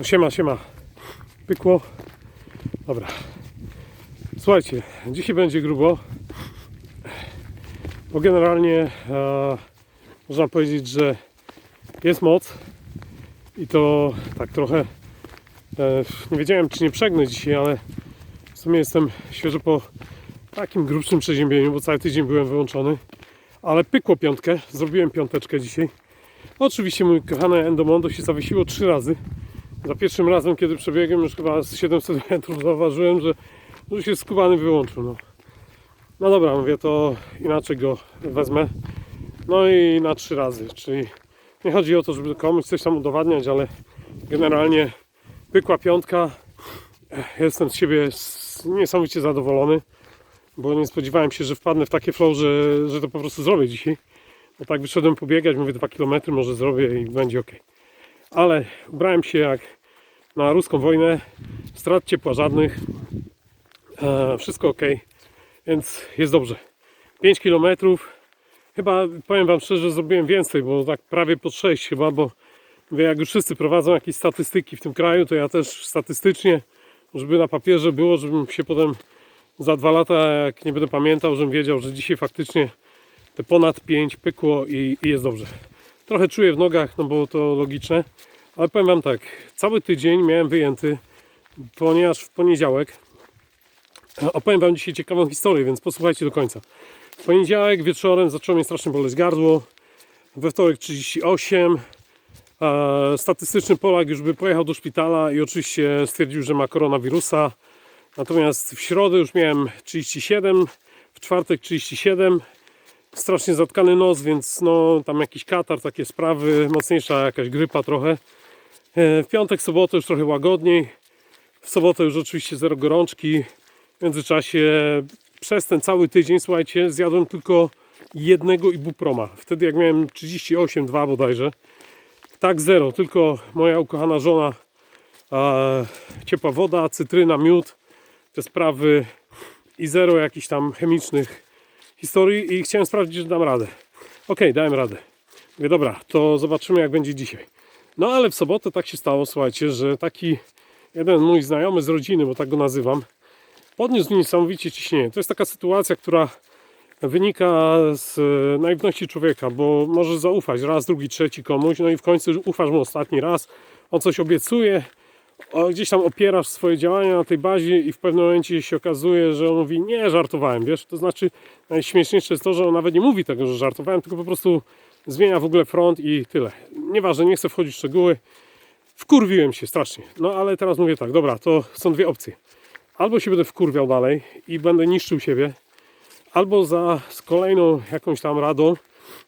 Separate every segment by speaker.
Speaker 1: No siema, siema. Pykło. Dobra. Słuchajcie, dzisiaj będzie grubo. Bo generalnie e, można powiedzieć, że jest moc. I to tak trochę e, nie wiedziałem czy nie przegnę dzisiaj, ale w sumie jestem świeżo po takim grubszym przeziębieniu, bo cały tydzień byłem wyłączony. Ale pykło piątkę, zrobiłem piąteczkę dzisiaj. Oczywiście mój kochany Endomondo się zawiesiło trzy razy. Za pierwszym razem, kiedy przebiegłem już chyba z 700 metrów, zauważyłem, że, że się skubany wyłączył. No. no dobra, mówię, to inaczej go wezmę. No i na trzy razy, czyli nie chodzi o to, żeby komuś coś tam udowadniać, ale generalnie pykła piątka. Jestem z siebie niesamowicie zadowolony, bo nie spodziewałem się, że wpadnę w takie flow, że, że to po prostu zrobię dzisiaj. No tak wyszedłem pobiegać, mówię 2 km może zrobię i będzie ok. Ale ubrałem się jak na ruską wojnę, strat ciepła żadnych, e, wszystko ok, więc jest dobrze. 5 km, chyba powiem Wam szczerze, zrobiłem więcej, bo tak prawie po 6 chyba, bo mówię, jak już wszyscy prowadzą jakieś statystyki w tym kraju, to ja też statystycznie, żeby na papierze było, żebym się potem za dwa lata, jak nie będę pamiętał, żebym wiedział, że dzisiaj faktycznie te ponad 5 pykło i, i jest dobrze. Trochę czuję w nogach, no bo to logiczne, ale powiem Wam tak, cały tydzień miałem wyjęty, ponieważ w poniedziałek opowiem Wam dzisiaj ciekawą historię, więc posłuchajcie do końca. W poniedziałek wieczorem zaczęło mnie strasznie boleć gardło, we wtorek 38, e, statystyczny Polak już by pojechał do szpitala i oczywiście stwierdził, że ma koronawirusa, natomiast w środę już miałem 37, w czwartek 37, strasznie zatkany nos, więc no tam jakiś katar, takie sprawy, mocniejsza jakaś grypa trochę. E, W piątek, sobotę już trochę łagodniej. W sobotę już oczywiście zero gorączki. W międzyczasie przez ten cały tydzień, słuchajcie, zjadłem tylko jednego ibuproma. Wtedy jak miałem 38,2 bodajże. Tak zero, tylko moja ukochana żona, e, ciepła woda, cytryna, miód, te sprawy i zero jakichś tam chemicznych historii i chciałem sprawdzić, że dam radę. Okej, dałem radę. Mówię, dobra, to zobaczymy jak będzie dzisiaj. No ale w sobotę tak się stało, słuchajcie, że taki jeden mój znajomy z rodziny, bo tak go nazywam, podniósł mi niesamowicie ciśnienie. To jest taka sytuacja, która wynika z e, naiwności człowieka, bo możesz zaufać raz, drugi, trzeci komuś, no i w końcu ufasz mu ostatni raz, on coś obiecuje, gdzieś tam opierasz swoje działania na tej bazie i w pewnym momencie się okazuje, że on mówi, nie, żartowałem, wiesz, to znaczy najśmieszniejsze jest to, że on nawet nie mówi tego, że żartowałem, tylko po prostu zmienia w ogóle front i tyle. Nieważne, nie chcę wchodzić w szczegóły, wkurwiłem się strasznie, no ale teraz mówię tak, dobra, to są dwie opcje. Albo się będę wkurwiał dalej i będę niszczył siebie, albo za kolejną jakąś tam radą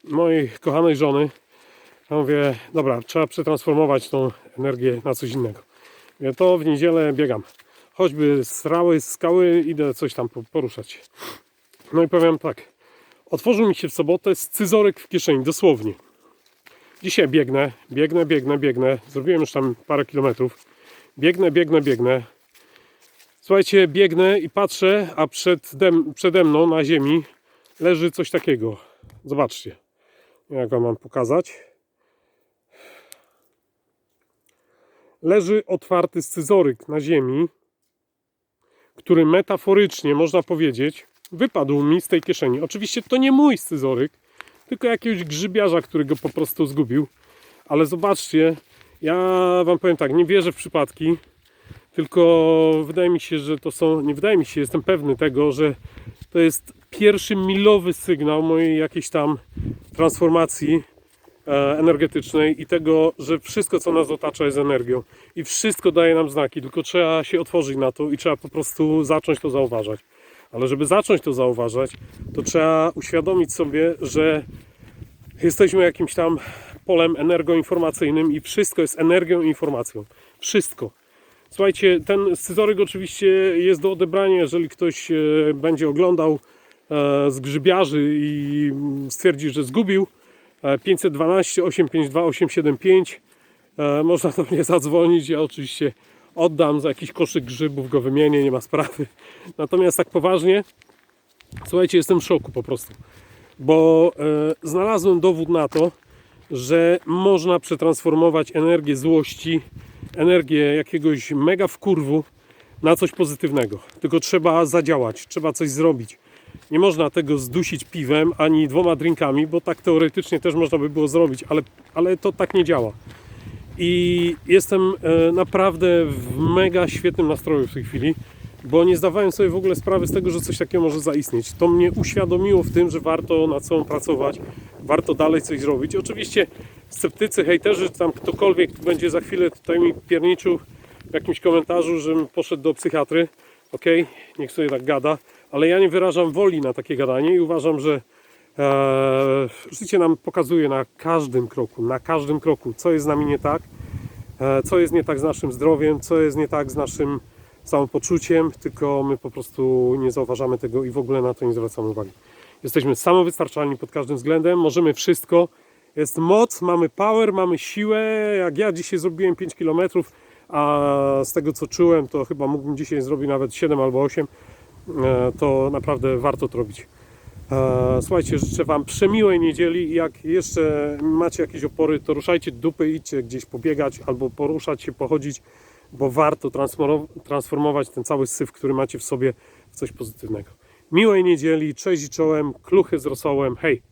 Speaker 1: mojej kochanej żony, ja mówię, dobra, trzeba przetransformować tą energię na coś innego. Ja to w niedzielę biegam. Choćby srały, skały, idę coś tam po- poruszać. No i powiem tak. Otworzył mi się w sobotę scyzoryk w kieszeni, dosłownie. Dzisiaj biegnę, biegnę, biegnę, biegnę. Zrobiłem już tam parę kilometrów. Biegnę, biegnę, biegnę. Słuchajcie, biegnę i patrzę, a przed dem, przede mną na ziemi leży coś takiego. Zobaczcie. Jak wam mam pokazać. Leży otwarty scyzoryk na ziemi, który metaforycznie, można powiedzieć, wypadł mi z tej kieszeni. Oczywiście to nie mój scyzoryk, tylko jakiegoś grzybiarza, który go po prostu zgubił. Ale zobaczcie, ja wam powiem tak, nie wierzę w przypadki, tylko wydaje mi się, że to są, nie wydaje mi się, jestem pewny tego, że to jest pierwszy milowy sygnał mojej jakiejś tam transformacji energetycznej i tego, że wszystko co nas otacza jest energią i wszystko daje nam znaki, tylko trzeba się otworzyć na to i trzeba po prostu zacząć to zauważać. Ale żeby zacząć to zauważać, to trzeba uświadomić sobie, że jesteśmy jakimś tam polem energoinformacyjnym i wszystko jest energią i informacją. Wszystko. Słuchajcie, ten scyzoryk oczywiście jest do odebrania, jeżeli ktoś e, będzie oglądał e, z grzybiarzy i mm, stwierdzi, że zgubił. E, 512 852 875 e, można do mnie zadzwonić. Ja oczywiście oddam za jakiś koszyk grzybów, go wymienię, nie ma sprawy. Natomiast tak poważnie, słuchajcie, jestem w szoku po prostu, bo e, znalazłem dowód na to, że można przetransformować energię złości energię jakiegoś mega wkurwu na coś pozytywnego. Tylko trzeba zadziałać, trzeba coś zrobić. Nie można tego zdusić piwem ani dwoma drinkami, bo tak teoretycznie też można by było zrobić, ale, ale to tak nie działa. I jestem e, naprawdę w mega świetnym nastroju w tej chwili, bo nie zdawałem sobie w ogóle sprawy z tego, że coś takiego może zaistnieć. To mnie uświadomiło w tym, że warto nad sobą pracować, warto dalej coś zrobić. Oczywiście sceptycy, hejterzy, tam ktokolwiek będzie za chwilę tutaj mi pierniczył w jakimś komentarzu, żebym poszedł do psychiatry. Okej, niech sobie tak gada, ale ja nie wyrażam woli na takie gadanie i uważam, że e, życie nam pokazuje na każdym kroku, na każdym kroku, co jest z nami nie tak, e, co jest nie tak z naszym zdrowiem, co jest nie tak z naszym samopoczuciem, tylko my po prostu nie zauważamy tego i w ogóle na to nie zwracamy uwagi. Jesteśmy samowystarczalni pod każdym względem, możemy wszystko. Jest moc, mamy power, mamy siłę. Jak ja dzisiaj zrobiłem 5 km, a z tego co czułem, to chyba mógłbym dzisiaj zrobić nawet 7 albo 8, e, to naprawdę warto to robić. E, Słuchajcie, życzę Wam przemiłej niedzieli. Jak jeszcze macie jakieś opory, to ruszajcie dupy, idźcie gdzieś pobiegać albo poruszać się, pochodzić, bo warto transformo- transformować ten cały syf, który macie w sobie, w coś pozytywnego. Miłej niedzieli, cześć i czołem, kluchy z rosołem, hej!